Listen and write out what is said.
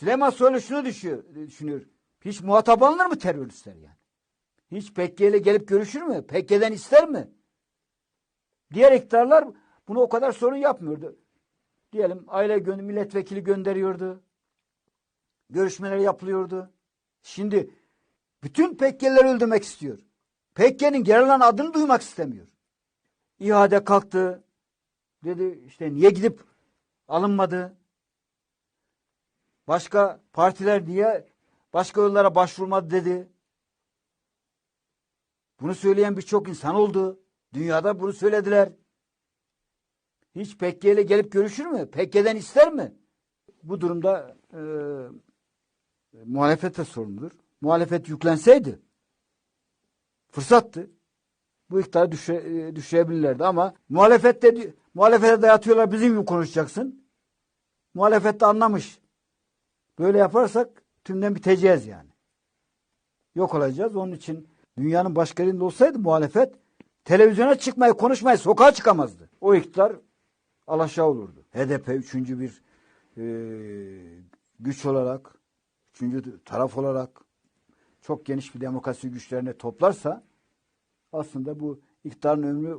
Süleyman Soylu şunu düşüyor, düşünüyor. Hiç muhatap alınır mı teröristler yani? Hiç PKK ile gelip görüşür mü? PKK'den ister mi? Diğer iktidarlar bunu o kadar sorun yapmıyordu. Diyelim aile milletvekili gönderiyordu. Görüşmeler yapılıyordu. Şimdi bütün PKK'leri öldürmek istiyor. PKK'nin geri alan adını duymak istemiyor. İhade kalktı. Dedi işte niye gidip alınmadı? Başka partiler niye başka yollara başvurmadı dedi. Bunu söyleyen birçok insan oldu. Dünyada bunu söylediler. Hiç PKK ile gelip görüşür mü? PKK'den ister mi? Bu durumda e, muhalefet de sorumludur. Muhalefet yüklenseydi fırsattı. Bu iktidarı düşe, e, düşürebilirlerdi ama muhalefette muhalefete dayatıyorlar bizim gibi konuşacaksın. Muhalefet de anlamış. Böyle yaparsak tümden biteceğiz yani. Yok olacağız. Onun için dünyanın başka yerinde olsaydı muhalefet televizyona çıkmayı, konuşmayı, sokağa çıkamazdı. O iktidar alaşağı olurdu. HDP üçüncü bir e, güç olarak, üçüncü taraf olarak çok geniş bir demokrasi güçlerine toplarsa aslında bu iktidarın ömrü